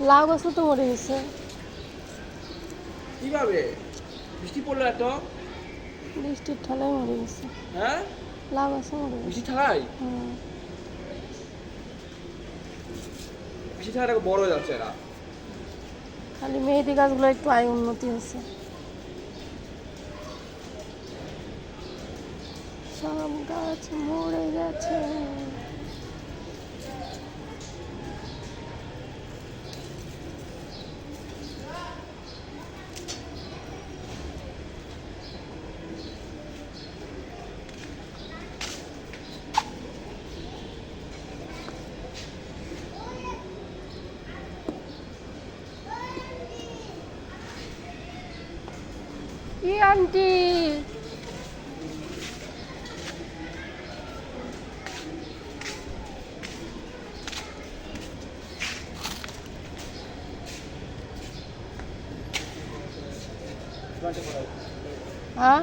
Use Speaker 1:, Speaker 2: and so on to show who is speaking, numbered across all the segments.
Speaker 1: লাউ গাছও তো মরে গেছে।
Speaker 2: কীভাবে? বৃষ্টি পড়ল এত?
Speaker 1: বৃষ্টির ঠালায় মরে গেছে।
Speaker 2: হ্যাঁ?
Speaker 1: লাউ গাছও মরে গেছে।
Speaker 2: বৃষ্টি
Speaker 1: হুম।
Speaker 2: বৃষ্টি ঠালাই বড় হয়ে যাচ্ছে এরা।
Speaker 1: খালি মেহেদি গাছগুলো একটু আয় উন্নতি হয়েছে। সব গাছ মরে গেছে। কি আন্টি হ্যাঁ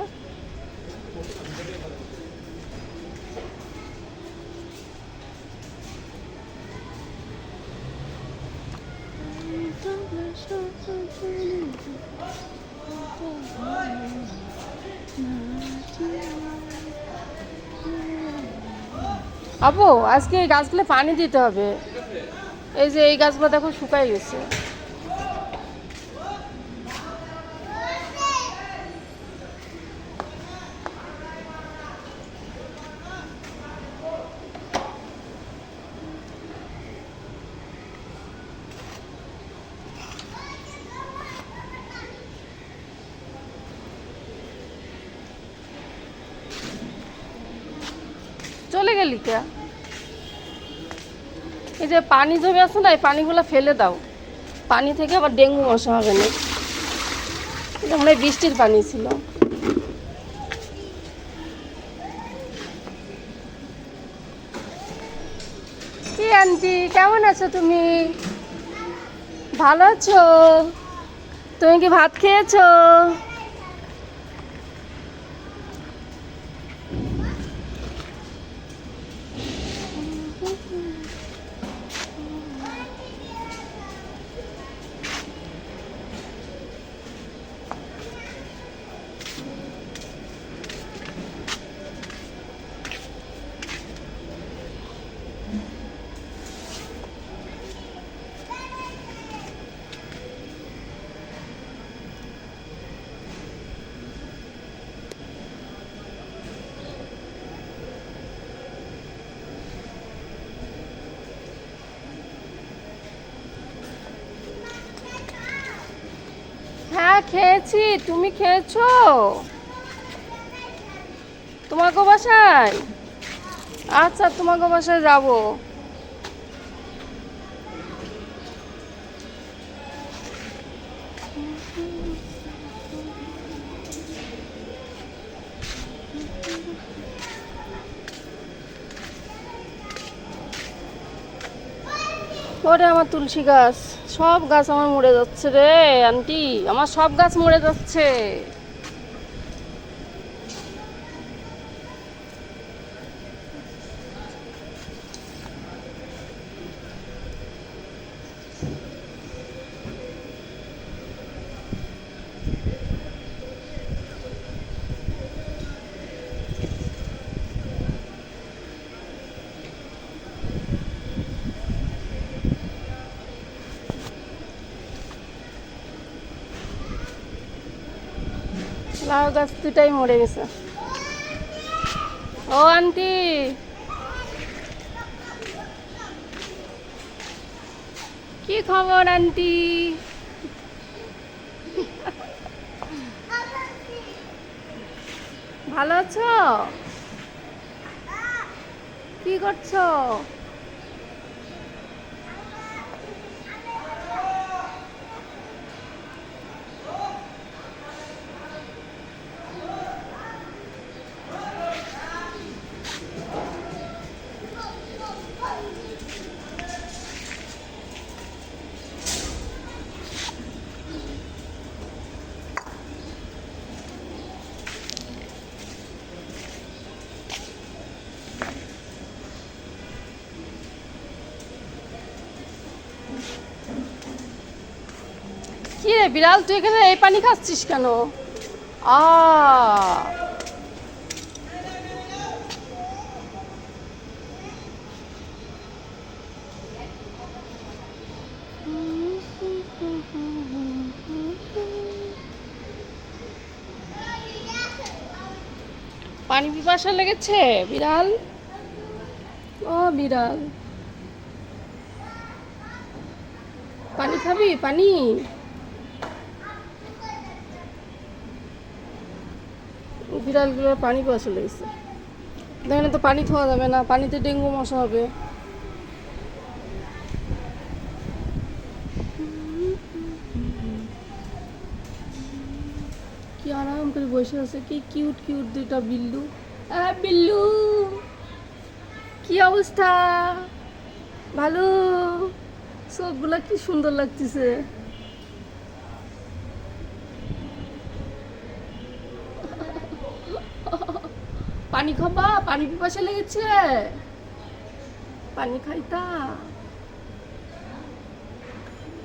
Speaker 1: আপু আজকে এই গাছগুলো পানি দিতে হবে। এই যে এই গাছগুলো দেখো শুকাই গেছে। চলে গেলি কে এই যে পানি জমে আছে না, এই পানিগুলো ফেলে দাও। পানি থেকে আবার ডেঙ্গু মশা হবে না। মনে বৃষ্টির পানি ছিল। কি আন্টি, কেমন আছো তুমি? ভালো আছো? তুমি কি ভাত খেয়েছো? thank you. খেয়েছি তুমি খেয়েছো? তোমাকে বাসায়? আচ্ছা তোমাকে বাসায় যাব। ওরে আমার তুলসী গাছ। সব গাছ আমার মরে যাচ্ছে রে আন্টি। আমার সব গাছ মরে যাচ্ছে। লাউ গাছ দুটাই মরে গেছে। ও আন্টি! কি খবর আন্টি? ভালো আছো? কি করছ? বিড়াল, তুই এখানে এই পানি খাচ্ছিস কেন? আ। পানি পিপাসা লেগেছে, বিড়াল? ও, বিড়াল। পানি খাবি? পানি? বিড়ালগুলোর পানি পিপাসা লেগেছে এখানে তো পানি খাওয়া যাবে না, পানিতে ডেঙ্গু মশা হবে। কি আরাম করে বসে আছে, কি কিউট কিউট দুইটা বিল্লু। বিল্লু! কি অবস্থা? ভালো? সবগুলা কি সুন্দর লাগতেছে। পানি খাবা পানি পিপাসা লেগেছে। পানি খাইতা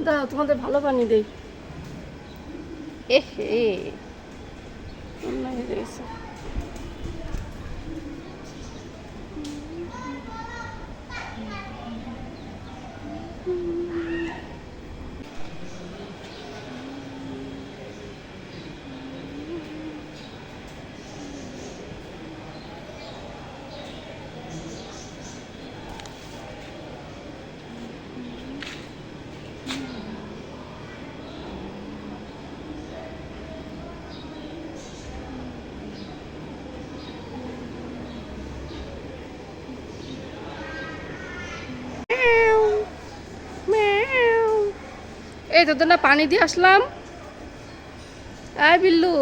Speaker 1: দাও তোমাদের ভালো পানি দেই। এ হে গেছে। এই তোদের না পানি দিয়ে আসলাম। আয় বিল্লু।